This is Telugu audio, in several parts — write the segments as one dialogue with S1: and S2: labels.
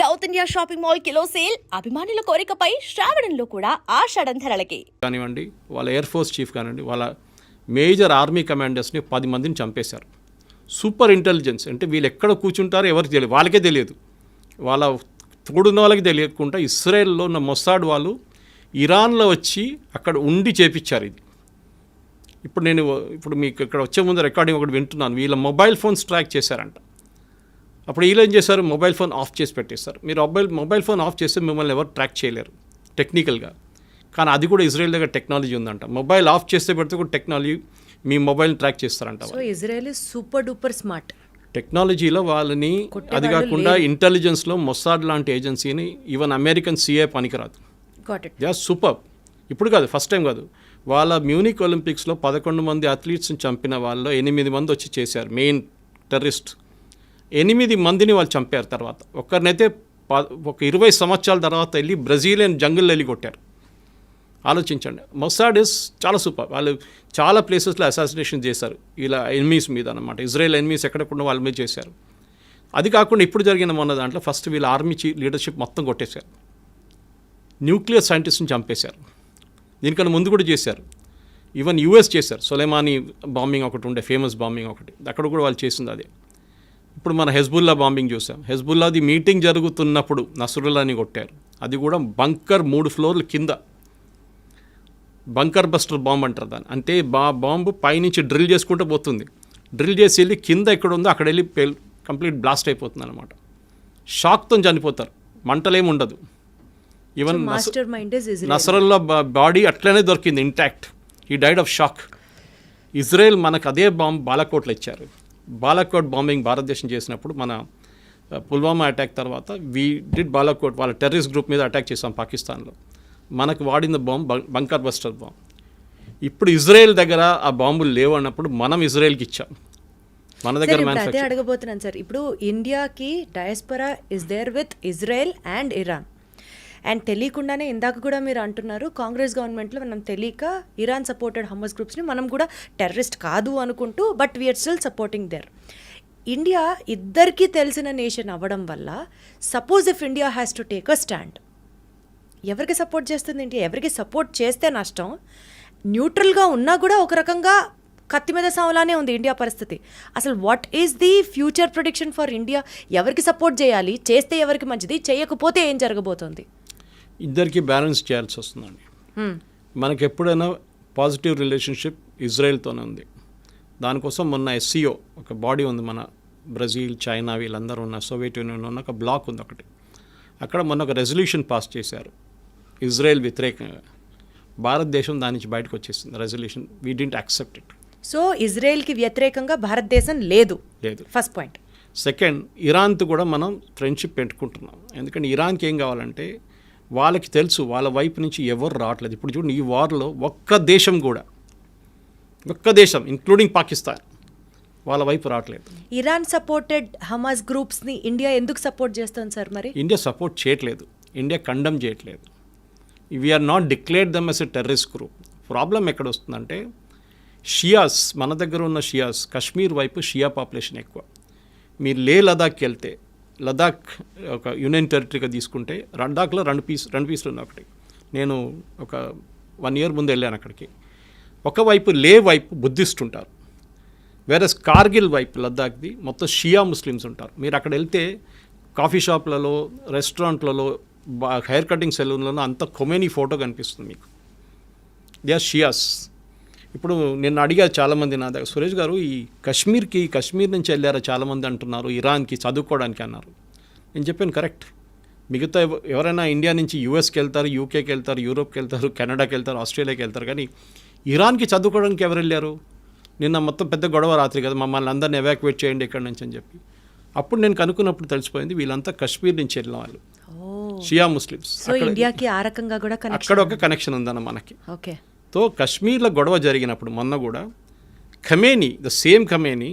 S1: South India shopping mall kilo sale అభిమానుల కోరికపై శ్రావణంలో కూడా ఆషాఢం ధరలకి.
S2: కానివ్వండి వాళ్ళ ఎయిర్ ఫోర్స్ చీఫ్ కానివ్వండి వాళ్ళ మేజర్ ఆర్మీ కమాండర్స్ని పది మందిని చంపేశారు. సూపర్ ఇంటెలిజెన్స్ అంటే వీళ్ళు ఎక్కడ కూర్చుంటారో ఎవరికి తెలియదు వాళ్ళకే తెలియదు. వాళ్ళ తోడున్న వాళ్ళకి తెలియకుండా ఇస్రాయెల్లో ఉన్న మొసాడ్ వాళ్ళు ఇరాన్లో వచ్చి అక్కడ ఉండి చేపించారు ఇది. ఇప్పుడు నేను ఇప్పుడు మీకు ఇక్కడ వచ్చే ముందు రికార్డింగ్ ఒకటి వింటున్నాను. వీళ్ళ మొబైల్ ఫోన్స్ ట్రాక్ చేశారంట. అప్పుడు వీళ్ళు ఏం చేశారు? మొబైల్ ఫోన్ ఆఫ్ చేసి పెట్టేశారు. మీరు మొబైల్ మొబైల్ ఫోన్ ఆఫ్ చేస్తే మిమ్మల్ని ఎవరు ట్రాక్ చేయలేరు టెక్నికల్గా. కానీ అది కూడా ఇజ్రాయెల్ దగ్గర టెక్నాలజీ ఉందంట. మొబైల్ ఆఫ్ చేస్తే పెడితే కూడా టెక్నాలజీ మీ మొబైల్ ట్రాక్ చేస్తారంట
S3: ఇజ్రాయెల్ సూపర్ డూపర్ స్మార్ట్
S2: టెక్నాలజీలో వాళ్ళని అది కాకుండా ఇంటెలిజెన్స్లో మొసాడ్ లాంటి ఏజెన్సీని ఈవెన్ అమెరికన్ సిఏ పనికిరాదు. సూపర్ ఇప్పుడు కాదు ఫస్ట్ టైం కాదు. వాళ్ళ మ్యూనిక్ ఒలింపిక్స్లో పదకొండు మంది అథ్లీట్స్ని చంపిన వాళ్ళు ఎనిమిది మంది వచ్చి చేశారు మెయిన్ టెర్రరిస్ట్ ఎనిమిది మందిని వాళ్ళు చంపారు తర్వాత. ఒక్కరినైతే ప ఒక ఇరవై సంవత్సరాల తర్వాత వెళ్ళి బ్రెజిలియన్ జంగిల్లో వెళ్ళి కొట్టారు. ఆలోచించండి. మొసాడ్ ఇస్ చాలా సూపర్. వాళ్ళు చాలా ప్లేసెస్లో అసాసినేషన్ చేశారు. ఇలా ఎనిమీస్ మీద అనమాట ఇజ్రాయెల్ ఎనిమీస్ ఎక్కడకుండా వాళ్ళ మీద చేశారు. అది కాకుండా ఇప్పుడు జరిగిన మొన్న దాంట్లో ఫస్ట్ వీళ్ళ ఆర్మీ లీడర్షిప్ మొత్తం కొట్టేశారు. న్యూక్లియర్ సైంటిస్ట్ని చంపేశారు. దీనికన్నా ముందు కూడా చేశారు. ఈవెన్ యూఎస్ చేశారు. సొలేమాని బాంబింగ్ ఒకటి ఉండే ఫేమస్ బాంబింగ్ ఒకటి. అక్కడ కూడా వాళ్ళు చేసింది అదే. ఇప్పుడు మన హెజ్బుల్లా బాంబింగ్ చూసాం. హెజ్బుల్లాది మీటింగ్ జరుగుతున్నప్పుడు నసురుల్లాని కొట్టారు. అది కూడా బంకర్ మూడు ఫ్లోర్ల కింద. బంకర్ బస్టర్ బాంబ్ అంటారు దాన్ని. అంటే బా బాంబు పైనుంచి డ్రిల్ చేసుకుంటూ పోతుంది. డ్రిల్ చేసి వెళ్ళి కింద ఎక్కడ ఉందో అక్కడ వెళ్ళి పేల్ కంప్లీట్ బ్లాస్ట్ అయిపోతుంది అనమాట షాక్తో చనిపోతారు. మంటలేం ఉండదు. ఈవెన్ నసరల్లా బాడీ అట్లనే దొరికింది ఇంటాక్ట్ ఈ డైడ్ ఆఫ్ షాక్ ఇజ్రాయెల్ మనకు అదే బాంబ్ బాలకోట్లో ఇచ్చారు. బాలకోట్ బాంబింగ్ భారతదేశం చేసినప్పుడు మన పుల్వామా అటాక్ తర్వాత వీ డిడ్ బాలకోట్ వాళ్ళ టెర్రరిస్ట్ గ్రూప్ మీద అటాక్ చేసాం పాకిస్తాన్లో. మనకు వాడిన బాంబ్ బంకర్ బస్టర్ బాంబ్. ఇప్పుడు ఇజ్రాయెల్ దగ్గర ఆ బాంబులు లేవు అన్నప్పుడు మనం ఇజ్రాయెల్కి ఇచ్చాం. మన దగ్గర
S3: అదే అడగబోతున్నాను సార్. ఇప్పుడు ఇండియాకి diaspora is there with Israel and Iran and తెలియకుండానే ఇందాక కూడా మీరు అంటున్నారు కాంగ్రెస్ గవర్నమెంట్లో మనం తెలియక ఇరాన్ సపోర్టెడ్ హమస్ గ్రూప్స్ని మనం కూడా టెర్రరిస్ట్ కాదు అనుకుంటూ but we are still supporting their India ఇద్దరికీ తెలిసిన నేషన్ అవ్వడం వల్ల suppose if India has to take a stand ఎవరికి సపోర్ట్ చేస్తుంది ఇండియా ఎవరికి సపోర్ట్ చేస్తే నష్టం? న్యూట్రల్గా ఉన్నా కూడా ఒక రకంగా కత్తి మీద సావలానే ఉంది ఇండియా పరిస్థితి. అసలు what is the future prediction for India ఎవరికి సపోర్ట్ చేయాలి? చేస్తే ఎవరికి మంచిది? చేయకపోతే ఏం జరగబోతోంది?
S2: ఇద్దరికి బ్యాలెన్స్ చేయాల్సి వస్తుందండి. మనకి ఎప్పుడైనా పాజిటివ్ రిలేషన్షిప్ ఇజ్రాయెల్తోనే ఉంది. దానికోసం మొన్న ఎస్సీఓ ఒక బాడీ ఉంది మన బ్రెజిల్ చైనా వీళ్ళందరూ ఉన్న సోవియట్ యూనియన్ ఉన్న ఒక బ్లాక్ ఉంది ఒకటి. అక్కడ మొన్న ఒక రెజల్యూషన్ పాస్ చేశారు. ఇజ్రాయెల్ వ్యతిరేకంగా. భారతదేశం దాని నుంచి బయటకు వచ్చేసింది resolution. We didn't accept it
S3: so ఇజ్రాయెల్కి వ్యతిరేకంగా భారతదేశం లేదు.
S2: లేదు.
S3: ఫస్ట్ పాయింట్
S2: సెకండ్ ఇరాన్తో కూడా మనం ఫ్రెండ్షిప్ పెట్టుకుంటున్నాం. ఎందుకంటే ఇరాన్కి ఏం కావాలంటే వాళ్ళకి తెలుసు వాళ్ళ వైపు నుంచి ఎవరు రావట్లేదు. ఇప్పుడు చూడండి ఈ వార్లో ఒక్క దేశం కూడా ఒక్క దేశం ఇంక్లూడింగ్ పాకిస్తాన్ వాళ్ళ వైపు రావట్లేదు.
S3: ఇరాన్ సపోర్టెడ్ హమాస్ గ్రూప్స్ని ఇండియా ఎందుకు సపోర్ట్ చేస్తుంది సార్ మరి?
S2: ఇండియా సపోర్ట్ చేయట్లేదు. ఇండియా కండమ్ చేయట్లేదు. We are not declared them as a terrorist group problem ఎక్కడ వస్తుందంటే షియాస్ మన దగ్గర ఉన్న షియాస్ కశ్మీర్ వైపు షియా పాపులేషన్ ఎక్కువ. మీరు లే లదాఖ్కి వెళ్తే లదాఖ్ ఒక యూనియన్ టెరిటరీగా తీసుకుంటే లడాఖ్లో రెండు పీస్ రెండు పీసులు ఉన్నాయి ఒకటి. నేను ఒక వన్ ఇయర్ ముందు వెళ్ళాను అక్కడికి. ఒకవైపు లే వైపు బుద్ధిస్ట్ ఉంటారు. వేరే కార్గిల్ వైపు లద్దాఖ్ది మొత్తం షియా ముస్లిమ్స్ ఉంటారు. మీరు అక్కడ వెళ్తే కాఫీ షాప్లలో రెస్టారెంట్లలో బా హెయిర్ కటింగ్ సెలూన్లలో అంత కొమేనీ ఫోటో కనిపిస్తుంది మీకు. దే ఆర్ షియాస్ ఇప్పుడు నేను అడిగారు చాలామంది నా దగ్గర సురేష్ గారు ఈ కశ్మీర్కి కశ్మీర్ నుంచి వెళ్ళారా చాలామంది అంటున్నారు ఇరాన్కి చదువుకోవడానికి అన్నారు. నేను చెప్పాను కరెక్ట్. మిగతా ఎవ- ఎవరైనా ఇండియా నుంచి యూఎస్కి వెళ్తారు యూకేకి వెళ్తారు యూరోప్కి వెళ్తారు కెనడాకి వెళ్తారు ఆస్ట్రేలియాకి వెళ్తారు కానీ ఇరాన్కి చదువుకోవడానికి ఎవరు వెళ్ళారు? నిన్న మొత్తం పెద్ద గొడవ రాత్రి కదా మమ్మల్ని అందరిని ఎవాక్యువేట్ చేయండి ఇక్కడ నుంచి అని చెప్పి. అప్పుడు నేను కనుక్కున్నప్పుడు తెలిసిపోయింది వీళ్ళంతా కశ్మీర్ నుంచి వెళ్ళిన వాళ్ళు. షియా ముస్లిమ్స్.
S3: ఇండియాకి ఆ రకంగా కూడా
S2: అక్కడ ఒక కనెక్షన్ ఉందన్న మనకి.
S3: ఓకే.
S2: తో కశ్మీర్లో గొడవ జరిగినప్పుడు మొన్న కూడా Khamenei the same Khamenei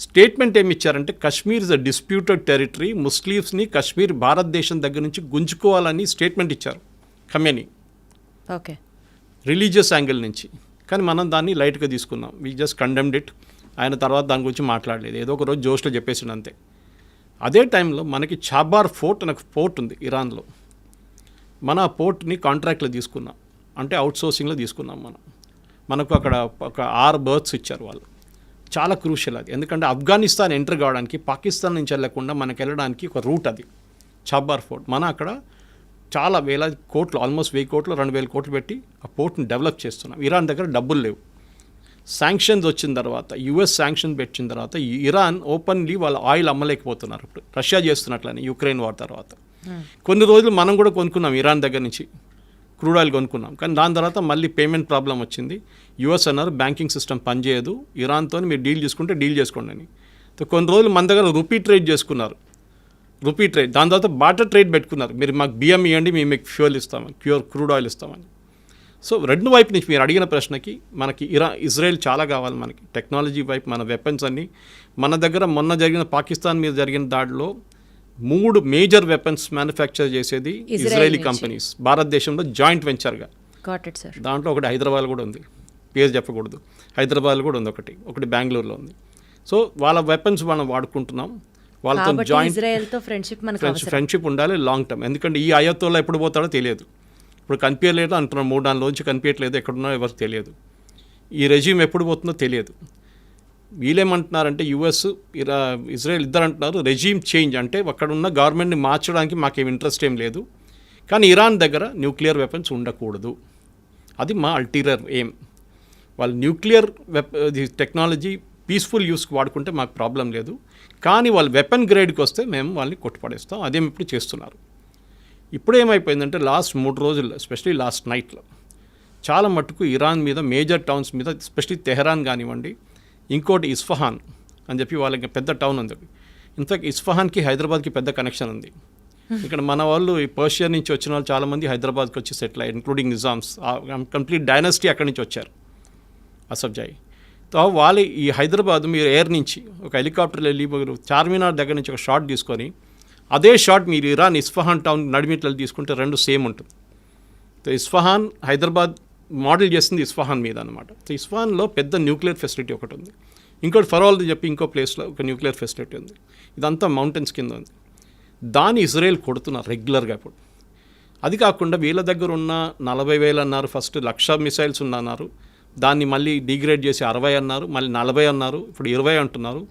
S2: statement ఏమి ఇచ్చారంటే Kashmir is a disputed territory ముస్లిమ్స్ని Kashmir భారతదేశం దగ్గర నుంచి గుంజుకోవాలని స్టేట్మెంట్ ఇచ్చారు ఖమేని
S3: ఓకే
S2: రిలీజియస్ యాంగిల్ నుంచి. కానీ మనం దాన్ని లైట్గా తీసుకున్నాం వీ జస్ట్ కండెమ్డ్ ఇట్ ఆయన తర్వాత దాని గురించి మాట్లాడలేదు. ఏదో ఒక రోజు జోష్లో చెప్పేసిండు అంతే. అదే టైంలో మనకి చాబార్ ఫోర్ట్ అనే పోర్ట్ ఉంది ఇరాన్లో మన ఆ పోర్ట్ని కాంట్రాక్ట్లో తీసుకున్నాం అంటే అవుట్సోర్సింగ్లో తీసుకున్నాం మనం. మనకు అక్కడ ఒక ఆరు బర్త్స్ ఇచ్చారు వాళ్ళు. చాలా క్రూషియల్ అది. ఎందుకంటే ఆఫ్ఘనిస్తాన్ ఎంటర్ కావడానికి పాకిస్తాన్ నుంచి వెళ్ళకుండా మనకి వెళ్ళడానికి ఒక రూట్ అది. చాబార్ ఫోర్ట్ మన అక్కడ చాలా వేల కోట్లు ఆల్మోస్ట్ వెయ్యి కోట్లు రెండు వేల కోట్లు పెట్టి ఆ పోర్ట్ని డెవలప్ చేస్తున్నాం. ఇరాన్ దగ్గర డబ్బులు లేవు. శాంక్షన్స్ వచ్చిన తర్వాత యుఎస్ శాంక్షన్ పెట్టిన తర్వాత ఇరాన్ ఓపెన్లీ వాళ్ళ ఆయిల్ అమ్మలేకపోతున్నారు ఇప్పుడు. రష్యా చేస్తున్నట్లని యుక్రెయిన్ వార్ తర్వాత. కొన్ని రోజులు మనం కూడా కొనుక్కున్నాం ఇరాన్ దగ్గర నుంచి. క్రూడ్ ఆయిల్ కొనుక్కున్నాం. కానీ దాని తర్వాత మళ్ళీ పేమెంట్ ప్రాబ్లం వచ్చింది. యుఎస్ అన్నారు బ్యాంకింగ్ సిస్టమ్ పనిచేయదు. ఇరాన్తో మీరు డీల్ చేసుకుంటే డీల్ చేసుకోండి అని. కొన్ని రోజులు మన దగ్గర రూపీ ట్రేడ్ చేసుకున్నారు. రూపీ ట్రేడ్ దాని తర్వాత బాటర్ ట్రేడ్ పెట్టుకున్నారు. మీరు మాకు బియ్యం ఇవ్వండి మేము మీకు ఫ్యూయల్ ఇస్తామని క్యూర్ క్రూడ్ ఆయిల్ ఇస్తామని. సో రెండు వైపు నుంచి మీరు అడిగిన ప్రశ్నకి మనకి ఇరా ఇజ్రాయెల్ చాలా కావాలి మనకి. టెక్నాలజీ వైపు మన వెపన్స్ అన్ని. మన దగ్గర మొన్న జరిగిన పాకిస్తాన్ మీద జరిగిన దాడిలో మూడు మేజర్ వెపన్స్ మ్యానుఫ్యాక్చర్ చేసేది
S3: ఇజ్రాయెల్.
S2: కంపెనీస్. భారతదేశంలో జాయింట్ వెంచర్గా. దాంట్లో ఒకటి హైదరాబాద్ కూడా ఉంది. పేరు చెప్పకూడదు. హైదరాబాద్ కూడా ఉంది ఒకటి. ఒకటి బెంగళూరులో ఉంది. సో వాళ్ళ వెపన్స్ మనం వాడుకుంటున్నాం. వాళ్ళతో జాయింట్
S3: ఫ్రెండ్షిప్
S2: ఫ్రెండ్షిప్ ఉండాలి లాంగ్ టర్మ్. ఎందుకంటే ఈ అయోత్తోలో ఎప్పుడు పోతాడో తెలియదు. ఇప్పుడు కనిపించలేదు అంటున్నాం. మూడు నాలుగు కనిపించట్లేదు. ఎక్కడున్నా ఎవరికి తెలియదు. ఈ రెజ్యూమ్ ఎప్పుడు పోతుందో తెలియదు. వీళ్ళేమంటున్నారంటే యుఎస్ ఇరా ఇజ్రాయెల్ ఇద్దరు అంటున్నారు రెజీమ్ చేంజ్ అంటే అక్కడ ఉన్న గవర్నమెంట్ని మార్చడానికి మాకేం ఇంట్రెస్ట్ ఏం లేదు. కానీ ఇరాన్ దగ్గర న్యూక్లియర్ వెపన్స్ ఉండకూడదు. అది మా అల్టీరియర్ ఎయిమ్ వాళ్ళు న్యూక్లియర్ వెప టెక్నాలజీ పీస్ఫుల్ యూస్కి వాడుకుంటే మాకు ప్రాబ్లం లేదు. కానీ వాళ్ళు వెపన్ గ్రేడ్కి వస్తే మేము వాళ్ళని కొట్టుపడేస్తాం. అదేం ఇప్పుడు చేస్తున్నారు. ఇప్పుడు ఏమైపోయిందంటే లాస్ట్ మూడు రోజుల్లో ఎస్పెషలీ లాస్ట్ నైట్లో చాలా మట్టుకు ఇరాన్ మీద మేజర్ టౌన్స్ మీద ఎస్పెషలీ తెహరాన్ కానివ్వండి ఇంకోటి ఇస్ఫహాన్ అని చెప్పి వాళ్ళకి పెద్ద టౌన్ ఉంది. ఇన్ఫాక్ట్ ఇస్ఫహాన్కి హైదరాబాద్కి పెద్ద కనెక్షన్ ఉంది. ఇక్కడ మన వాళ్ళు ఈ పర్షియా నుంచి వచ్చిన వాళ్ళు చాలామంది హైదరాబాద్కి వచ్చి సెటిల్ అయ్యారు ఇంక్లూడింగ్ నిజామ్స్. కంప్లీట్ డైనస్టీ అక్కడి నుంచి వచ్చారు అసబ్జాయి తో వాళ్ళు ఈ హైదరాబాద్ మీరు ఎయిర్ నుంచి ఒక హెలికాప్టర్లో వెళ్ళి మీరు చార్మినార్ దగ్గర నుంచి ఒక షాట్ తీసుకొని అదే షాట్ మీరు ఇరాన్ ఇస్ఫహాన్ టౌన్ నడిమిట్లలో తీసుకుంటే రెండు సేమ్ ఉంటుంది. సో ఇస్ఫహాన్ హైదరాబాద్ మోడల్ చేసింది ఇస్ఫాహాన్ మీద అనమాట సో ఇస్ఫహాన్లో పెద్ద న్యూక్లియర్ ఫెసిలిటీ ఒకటి ఉంది. ఇంకోటి ఫరోల్ది చెప్పి ఇంకో ప్లేస్లో ఒక న్యూక్లియర్ ఫెసిలిటీ ఉంది. ఇదంతా మౌంటైన్స్ కింద ఉంది. దాన్ని ఇజ్రాయెల్ కొడుతున్నారు రెగ్యులర్గా ఇప్పుడు. అది కాకుండా వీళ్ళ దగ్గర ఉన్న నలభై వేలు అన్నారు ఫస్ట్ లక్ష మిసైల్స్ అన్నారు. దాన్ని మళ్ళీ డిగ్రేడ్ చేసి అరవై అన్నారు మళ్ళీ నలభై అన్నారు ఇప్పుడు ఇరవై అంటున్నారు.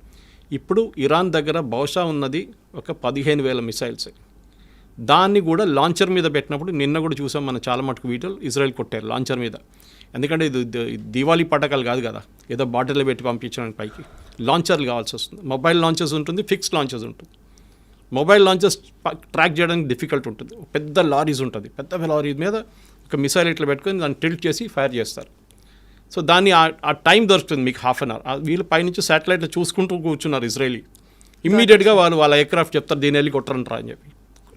S2: ఇప్పుడు ఇరాన్ దగ్గర బహుశా ఉన్నది ఒక పదిహేను వేల మిసైల్స్. దాన్ని కూడా లాంచర్ మీద పెట్టినప్పుడు నిన్న కూడా చూసాం మనం చాలా మటుకు వీడియోలు ఇజ్రాయెల్ కొట్టారు లాంచర్ మీద. ఎందుకంటే ఇది దీవాళీ పటకాలు కాదు కదా. ఏదో బాటిల్లో పెట్టి పంపించడానికి పైకి. లాంచర్లు కావాల్సి వస్తుంది. మొబైల్ లాంచర్స్ ఉంటుంది ఫిక్స్డ్ లాంచర్స్ ఉంటుంది. మొబైల్ లాంచెస్ ట్రాక్ చేయడానికి డిఫికల్ట్ ఉంటుంది. పెద్ద లారీస్ ఉంటుంది. పెద్ద లారీ మీద ఒక మిసైల్ ఇట్లా పెట్టుకొని దాన్ని టిల్ట్ చేసి ఫైర్ చేస్తారు. సో దాన్ని ఆ- ఆ టైం దొరుకుతుంది మీకు హాఫ్ అన్ అవర్. వీళ్ళు పైనుంచి శాటిలైట్లో చూసుకుంటూ కూర్చున్నారు ఇజ్రాయలీ. ఇమ్మీడియట్గా వాళ్ళు వాళ్ళ ఎయిర్క్రాఫ్ట్ చెప్తారు దీని వెళ్ళి కొట్టరంటారా అని చెప్పి.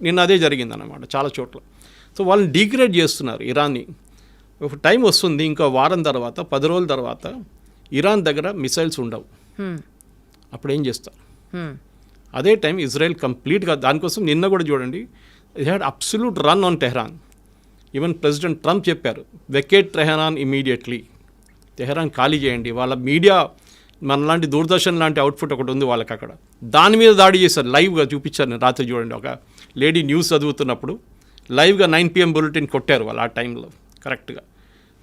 S2: నిన్న అదే జరిగింది అన్నమాట చాలా చోట్ల. సో వాళ్ళని డిగ్రేడ్ చేస్తున్నారు ఇరాన్ని. ఒక టైం వస్తుంది ఇంకో వారం తర్వాత పది రోజుల తర్వాత ఇరాన్ దగ్గర మిసైల్స్ ఉండవు. అప్పుడు ఏం చేస్తారు. అదే టైం ఇజ్రాయెల్ కంప్లీట్గా దానికోసం నిన్న కూడా చూడండి ఇది had absolute run on Tehran even president Trump చెప్పారు వెకేట్ టెహరాన్ ఇమీడియట్లీ టెహరాన్ ఖాళీ చేయండి. వాళ్ళ మీడియా మనలాంటి దూరదర్శన్ లాంటి అవుట్ఫుట్ ఒకటి ఉంది వాళ్ళకి అక్కడ. దాని మీద దాడి చేశారు లైవ్గా చూపించారు నేను రాత్రి చూడండి ఒక లేడీ న్యూస్ చదువుతున్నప్పుడు లైవ్గా నైన్ పిఎం బులెటిన్ కొట్టారు వాళ్ళు ఆ టైంలో కరెక్ట్గా.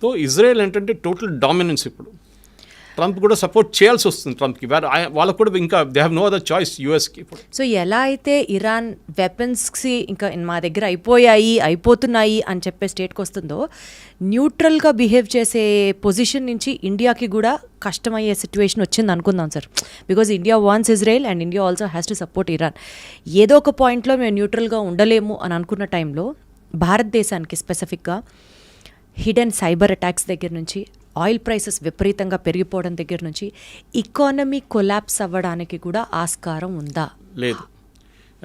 S2: సో ఇజ్రాయెల్ ఏంటంటే టోటల్ డామినెన్స్ ఇప్పుడు. ట్రంప్ కూడా సపోర్ట్ చేయాల్సి వస్తుంది ట్రంప్కి. వేరే వాళ్ళకు కూడా ఇంకా they have no other choice యూఎస్కి
S3: so ఎలా అయితే ఇరాన్ వెపన్స్కి ఇంకా మా దగ్గర అయిపోయాయి అయిపోతున్నాయి అని చెప్పే స్టేట్కి వస్తుందో న్యూట్రల్గా బిహేవ్ చేసే పొజిషన్ నుంచి ఇండియాకి కూడా కష్టమయ్యే సిచ్యువేషన్ వచ్చింది అనుకుందాం sir. Because India wants Israel and India also has to support Iran ఏదో ఒక పాయింట్లో మేము న్యూట్రల్గా ఉండలేము అని అనుకున్న టైంలో భారతదేశానికి స్పెసిఫిక్గా హిడెన్ సైబర్ అటాక్స్ దగ్గర నుంచి ఆయిల్ ప్రైసెస్ విపరీతంగా పెరిగిపోవడం దగ్గర నుంచి ఇకానమీ కొలాప్స్ అవ్వడానికి కూడా ఆస్కారం ఉందా?
S2: లేదు.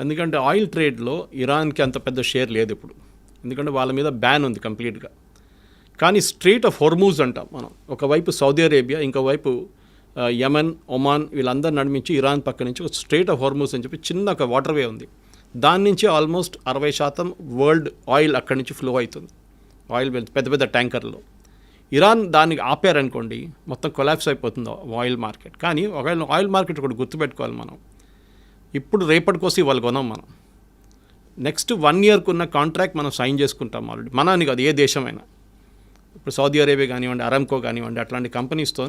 S2: ఎందుకంటే ఆయిల్ ట్రేడ్లో ఇరాన్కి అంత పెద్ద షేర్ లేదు ఇప్పుడు. ఎందుకంటే వాళ్ళ మీద బ్యాన్ ఉంది కంప్లీట్గా. కానీ స్ట్రీట్ ఆఫ్ హోర్మూజ్ అంటాం మనం. ఒకవైపు సౌదీ అరేబియా ఇంకోవైపు యమన్ ఒమాన్ వీళ్ళందరూ నడిపించి ఇరాన్ పక్క నుంచి ఒక స్ట్రీట్ ఆఫ్ హోర్మూజ్ అని చెప్పి చిన్న ఒక వాటర్ వే ఉంది. దాని నుంచి ఆల్మోస్ట్ అరవై శాతం వరల్డ్ ఆయిల్ అక్కడి నుంచి ఫ్లో అవుతుంది. ఆయిల్ పెద్ద పెద్ద ట్యాంకర్లో. ఇరాన్ దానికి ఆపారనుకోండి మొత్తం కొలాప్స్ అయిపోతుంది ఆయిల్ మార్కెట్ కానీ ఒకవేళ ఆయిల్ మార్కెట్ ఒకటి గుర్తుపెట్టుకోవాలి మనం. ఇప్పుడు రేపటి కోసం ఇవాళ కొనాం మనం. నెక్స్ట్ వన్ ఇయర్కి ఉన్న కాంట్రాక్ట్ మనం సైన్ చేసుకుంటాం ఆల్రెడీ మన అని కాదు ఏ దేశమైనా. ఇప్పుడు సౌదీ అరేబియా కానివ్వండి అరామ్కో కానివ్వండి అట్లాంటి కంపెనీస్తో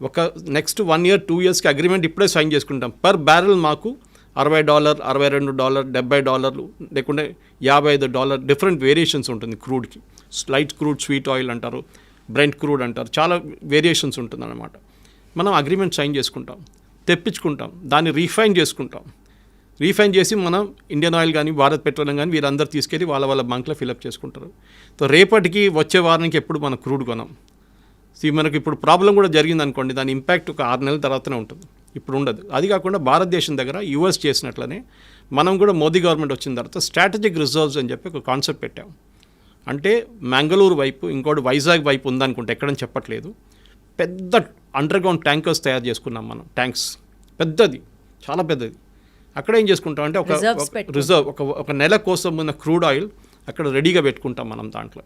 S2: ఒక నెక్స్ట్ వన్ ఇయర్ టూ ఇయర్స్కి అగ్రిమెంట్ ఇప్పుడే సైన్ చేసుకుంటాం. పర్ బ్యారెల్ మాకు అరవై డాలర్ అరవై రెండు డాలర్ డెబ్బై డాలర్లు లేకుంటే యాభై ఐదు డాలర్ డిఫరెంట్ వేరియేషన్స్ ఉంటుంది క్రూడ్కి స్లైట్ క్రూడ్ స్వీట్ ఆయిల్ అంటారు. బ్రెంట్ క్రూడ్ అంటారు. చాలా వేరియేషన్స్ ఉంటుందన్నమాట. మనం అగ్రిమెంట్ సైన్ చేసుకుంటాం. తెప్పించుకుంటాం. దాన్ని రీఫైన్ చేసుకుంటాం. రీఫైన్ చేసి మనం ఇండియన్ ఆయిల్ కానీ భారత్ పెట్రోలియం కానీ వీరందరూ తీసుకెళ్ళి వాళ్ళ వాళ్ళ బంక్లో ఫిలప్ చేసుకుంటారు. సో రేపటికి వచ్చే వారానికి ఎప్పుడు మనం క్రూడ్ కొనం. సో మనకి ఇప్పుడు ప్రాబ్లం కూడా జరిగింది అనుకోండి దాని ఇంపాక్ట్ ఒక ఆరు నెలల తర్వాతనే ఉంటుంది. ఇప్పుడు ఉండదు. అది కాకుండా భారతదేశం దగ్గర యుఎస్ చేసినట్లనే మనం కూడా మోదీ గవర్నమెంట్ వచ్చిన తర్వాత స్ట్రాటజిక్ రిజర్వ్స్ అని చెప్పి ఒక కాన్సెప్ట్ పెట్టాం. అంటే మంగళూరు వైపు ఇంకోటి వైజాగ్ వైపు ఉందనుకుంటే ఎక్కడని చెప్పట్లేదు. పెద్ద అండర్ గ్రౌండ్ ట్యాంకర్స్ తయారు చేసుకున్నాం మనం ట్యాంక్స్ పెద్దది చాలా పెద్దది. అక్కడ ఏం చేసుకుంటాం అంటే ఒక. రిజర్వ్ ఒక ఒక నెల కోసం ఉన్న క్రూడ్ ఆయిల్ అక్కడ రెడీగా పెట్టుకుంటాం మనం దాంట్లో.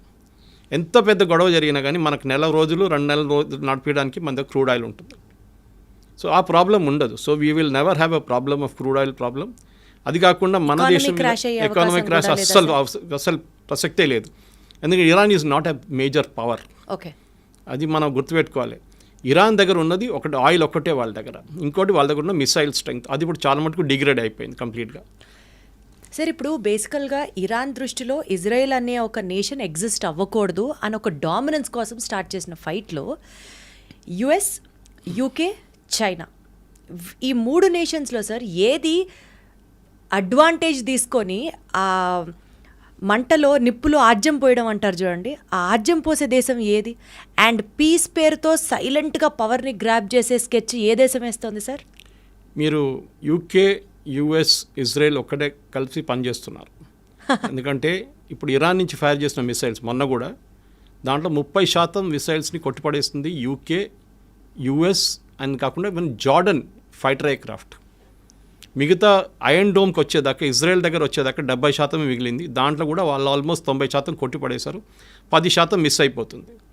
S2: ఎంత పెద్ద గొడవ జరిగినా కానీ మనకు నెల రోజులు రెండు నెలల రోజులు నడిపించడానికి మన దగ్గర క్రూడ్ ఆయిల్ ఉంటుంది. సో ఆ ప్రాబ్లం ఉండదు. So we will never have a problem of crude oil problem అది కాకుండా మన దేశం ఎకానమిక్ క్రాష్ అస్సలు అస్సలు ప్రసక్తే లేదు. ఎందుకంటే Iran is not a major power
S3: okay
S2: అది మనం గుర్తుపెట్టుకోవాలి. ఇరాన్ దగ్గర ఉన్నది ఒకటి ఆయిల్ ఒక్కటే వాళ్ళ దగ్గర. ఇంకోటి వాళ్ళ దగ్గర ఉన్న మిసైల్ స్ట్రెంగ్త్ అది ఇప్పుడు చాలా మటుకు డిగ్రేడ్ అయిపోయింది కంప్లీట్గా
S3: సార్ ఇప్పుడు బేసికల్గా ఇరాన్ దృష్టిలో ఇజ్రాయెల్ అనే ఒక నేషన్ ఎగ్జిస్ట్ అవ్వకూడదు అని ఒక డామినెన్స్ కోసం స్టార్ట్ చేసిన ఫైట్లో యుఎస్ యూకే చైనా ఈ మూడు నేషన్స్లో సార్ ఏది అడ్వాంటేజ్ తీసుకొని మంటలో నిప్పులు ఆజ్యం పోయడం అంటారు చూడండి. ఆ ఆజ్యం పోసే దేశం ఏది? అండ్ పీస్ పేరుతో సైలెంట్గా పవర్ని గ్రాప్ చేసే స్కెచ్ ఏ దేశం వేస్తుంది సార్?
S2: మీరు యూకే యుఎస్ ఇజ్రాయెల్ ఒక్కటే కలిసి పనిచేస్తున్నారు. ఎందుకంటే ఇప్పుడు ఇరాన్ నుంచి ఫైర్ చేసిన మిసైల్స్ మొన్న కూడా దాంట్లో ముప్పై శాతం మిసైల్స్ని కొట్టిపడేస్తుంది యూకే యుఎస్ అని కాకుండా ఈవెన్ జార్డన్ ఫైటర్ ఎయిర్క్రాఫ్ట్ మిగతా అయన్ డోమ్కి వచ్చేదాకా ఇజ్రాయెల్ దగ్గర వచ్చేదాకా డెబ్బై శాతం మిగిలింది. దాంట్లో కూడా వాళ్ళు ఆల్మోస్ట్ తొంభై శాతం కొట్టిపడేశారు. పది శాతం మిస్ అయిపోతుంది.